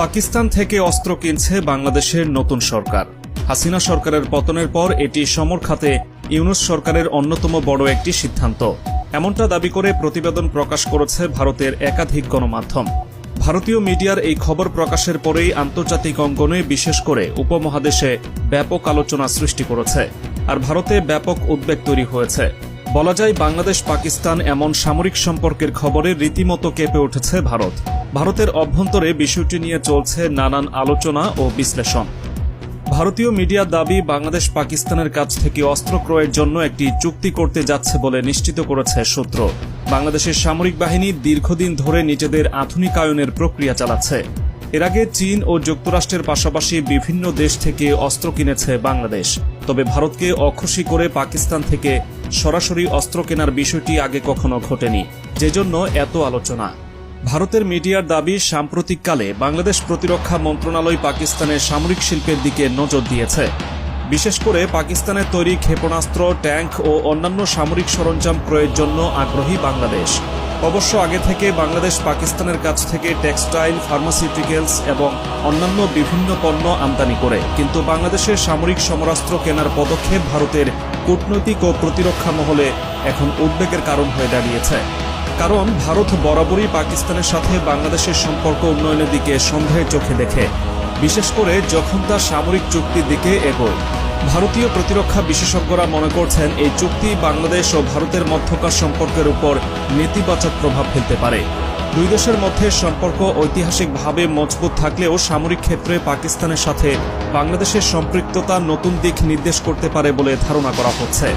পাকিস্তান থেকে অস্ত্র কিনছে বাংলাদেশের নতুন সরকার। হাসিনা সরকারের পতনের পর এটি সমর খাতে ইউনুস সরকারের অন্যতম বড় একটি সিদ্ধান্ত। এমনটা দাবি করে প্রতিবেদন প্রকাশ করেছে ভারতের একাধিক গণমাধ্যম। ভারতীয় মিডিয়ার এই খবর প্রকাশের পরেই আন্তর্জাতিক অঙ্গনে বিশেষ করে উপমহাদেশে ব্যাপক আলোচনা সৃষ্টি করেছে আর ভারতে ব্যাপক উদ্বেগ তৈরি হয়েছে। বলা যায় বাংলাদেশ পাকিস্তান এমন সামরিক সম্পর্কের খবরে রীতিমতো কেঁপে উঠেছে ভারত। ভারতের অভ্যন্তরে বিষয়টি নিয়ে চলছে নানান আলোচনা ও বিশ্লেষণ। ভারতীয় মিডিয়ার দাবি, বাংলাদেশ পাকিস্তানের কাছ থেকে অস্ত্র ক্রয়ের জন্য একটি চুক্তি করতে যাচ্ছে বলে নিশ্চিত করেছে সূত্র। বাংলাদেশের সামরিক বাহিনী দীর্ঘদিন ধরে নিজেদের আধুনিকায়নের প্রক্রিয়া চালাচ্ছে। এর আগে চীন ও যুক্তরাষ্ট্রের পাশাপাশি বিভিন্ন দেশ থেকে অস্ত্র কিনেছে বাংলাদেশ। তবে ভারতকে অখুশি করে পাকিস্তান থেকে সরাসরি অস্ত্র কেনার বিষয়টি আগে কখনো ঘটেনি। যেজন্য এত আলোচনা। ভারতের মিডিয়ার দাবি, সাম্প্রতিককালে বাংলাদেশ প্রতিরক্ষা মন্ত্রণালয় পাকিস্তানের সামরিক শিল্পের দিকে নজর দিয়েছে। বিশেষ করে পাকিস্তানের তৈরি ক্ষেপণাস্ত্র, ট্যাঙ্ক ও অন্যান্য সামরিক সরঞ্জাম ক্রয়ের জন্য আগ্রহী বাংলাদেশ। অবশ্য আগে থেকে বাংলাদেশ পাকিস্তানের কাছ থেকে টেক্সটাইল, ফার্মাসিউটিক্যালস এবং অন্যান্য বিভিন্ন পণ্য আমদানি করে। কিন্তু বাংলাদেশের সামরিক সমরাস্ত্র কেনার পদক্ষেপ ভারতের কূটনৈতিক ও প্রতিরক্ষা মহলে এখন উদ্বেগের কারণ হয়ে দাঁড়িয়েছে। কারণ ভারত বরাবরই পাকিস্তানের সাথে বাংলাদেশের সম্পর্ক উন্নয়নের দিকে সন্দেহের চোখে দেখে। বিশেষ করে যখন তার সামরিক চুক্তির দিকে এগোয়। ভারতীয় প্রতিরক্ষা বিশেষজ্ঞরা মনে করছেন, এই চুক্তি বাংলাদেশ ও ভারতের মধ্যকার সম্পর্কের উপর নেতিবাচক প্রভাব ফেলতে পারে। দুই দেশের মধ্যে সম্পর্ক ঐতিহাসিকভাবে মজবুত থাকলেও সামরিক ক্ষেত্রে পাকিস্তানের সাথে বাংলাদেশের সম্পৃক্ততা নতুন দিক নির্দেশ করতে পারে বলে ধারণা করা হচ্ছে।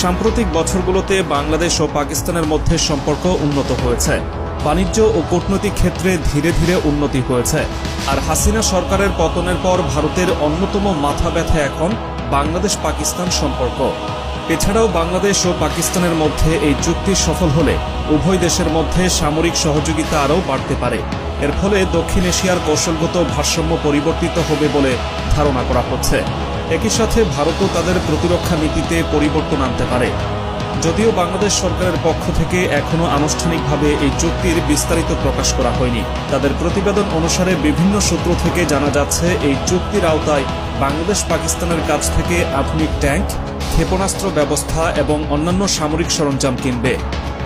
সাম্প্রতিক বছরগুলোতে বাংলাদেশ ও পাকিস্তানের মধ্যে সম্পর্ক উন্নত হয়েছে। বাণিজ্য ও কূটনৈতিক ক্ষেত্রে ধীরে ধীরে উন্নতি হয়েছে। আর হাসিনা সরকারের পতনের পর ভারতের অন্যতম মাথা ব্যথা এখন বাংলাদেশ পাকিস্তান সম্পর্ক। এছাড়াও বাংলাদেশ ও পাকিস্তানের মধ্যে এই চুক্তি সফল হলে উভয় দেশের মধ্যে সামরিক সহযোগিতা আরও বাড়তে পারে। এর ফলে দক্ষিণ এশিয়ার কৌশলগত ভারসাম্য পরিবর্তিত হবে বলে ধারণা করা হচ্ছে। একই সাথে ভারতও তাদের প্রতিরক্ষা নীতিতে পরিবর্তন আনতে পারে। যদিও বাংলাদেশ সরকারের পক্ষ থেকে এখনও আনুষ্ঠানিকভাবে এই চুক্তির বিস্তারিত প্রকাশ করা হয়নি। তাদের প্রতিবেদন অনুসারে বিভিন্ন সূত্র থেকে জানা যাচ্ছে, এই চুক্তির আওতায় বাংলাদেশ পাকিস্তানের কাছ থেকে আধুনিক ট্যাঙ্ক ক্ষেপণাস্ত্র ব্যবস্থা এবং অন্যান্য সামরিক সরঞ্জাম কিনবে।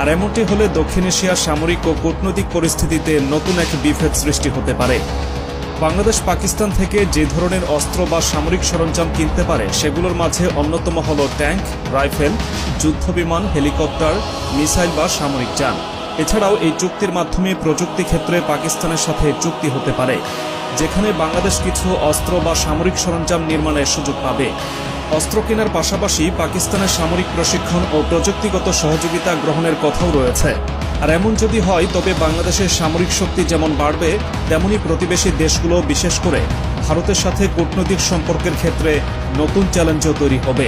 আর এমনটি হলে দক্ষিণ এশিয়ার সামরিক ও কূটনৈতিক পরিস্থিতিতে নতুন এক বিভেদ সৃষ্টি হতে পারে। বাংলাদেশ পাকিস্তান থেকে যে ধরনের অস্ত্র বা সামরিক সরঞ্জাম কিনতে পারে, সেগুলোর মাঝে অন্যতম হল ট্যাঙ্ক, রাইফেল, যুদ্ধবিমান, হেলিকপ্টার, মিসাইল বা সামরিক যান। এছাড়াও এই চুক্তির মাধ্যমে প্রযুক্তি ক্ষেত্রে পাকিস্তানের সাথে চুক্তি হতে পারে, যেখানে বাংলাদেশ কিছু অস্ত্র বা সামরিক সরঞ্জাম নির্মাণের সুযোগ পাবে। অস্ত্র কেনার পাশাপাশি পাকিস্তানের সামরিক প্রশিক্ষণ ও প্রযুক্তিগত সহযোগিতা গ্রহণের কথাও রয়েছে। আর এমন যদি হয়, তবে বাংলাদেশের সামরিক শক্তি যেমন বাড়বে, তেমনি প্রতিবেশী দেশগুলো বিশেষ করে। ভারতের সাথে কূটনৈতিক সম্পর্কের ক্ষেত্রে নতুন চ্যালেঞ্জও তৈরি হবে।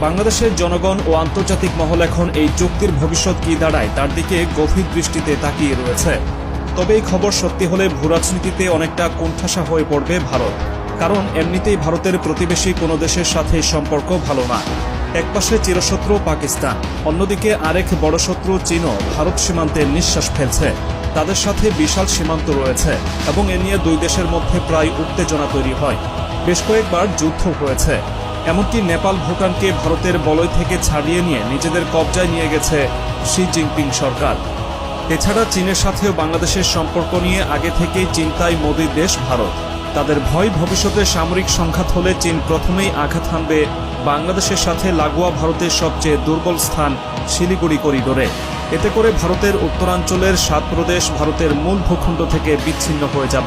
বাংলাদেশের জনগণ ও আন্তর্জাতিক মহল এখন এই চুক্তির ভবিষ্যৎ কি দাঁড়ায়, তার দিকে গভীর দৃষ্টিতে তাকিয়ে রয়েছে। তবে এই খবর সত্যি হলে ভূরাজনীতিতে অনেকটা কোণঠাসা হয়ে পড়বে ভারত। কারণ এমনিতেই ভারতের প্রতিবেশী কোনো দেশের সাথে সম্পর্ক ভালো না। একপাশে চিরশত্রু পাকিস্তান, অন্যদিকে আরেক বড় শত্রু চীনও ভারত সীমান্তে নিঃশ্বাস ফেলছে। তাদের সাথে বিশাল সীমান্ত রয়েছে এবং এ নিয়ে দুই দেশের মধ্যে প্রায় উত্তেজনা তৈরি হয়। বেশ কয়েকবার যুদ্ধ হয়েছে। এমনকি নেপাল ভুটানকে ভারতের বলয় থেকে ছাড়িয়ে নিয়ে নিজেদের কবজায় নিয়ে গেছে শি জিনপিং সরকার। এছাড়া চীনের সাথেও বাংলাদেশের সম্পর্ক নিয়ে আগে থেকেই চিন্তায় মোদীর দেশ ভারত। তাদের ভয় ভবিষ্যতে সামরিক সংঘাত হলে চীন প্রথমেই আঘাত হানবে বাংলাদেশের সাথে লাগোয়া ভারতের সবচেয়ে দুর্বল স্থান শিলিগুড়ি করিডোরে। এতে করে ভারতের উত্তরাঞ্চলের সাত প্রদেশ ভারতের মূল ভূখণ্ড থেকে বিচ্ছিন্ন হয়ে যাবে।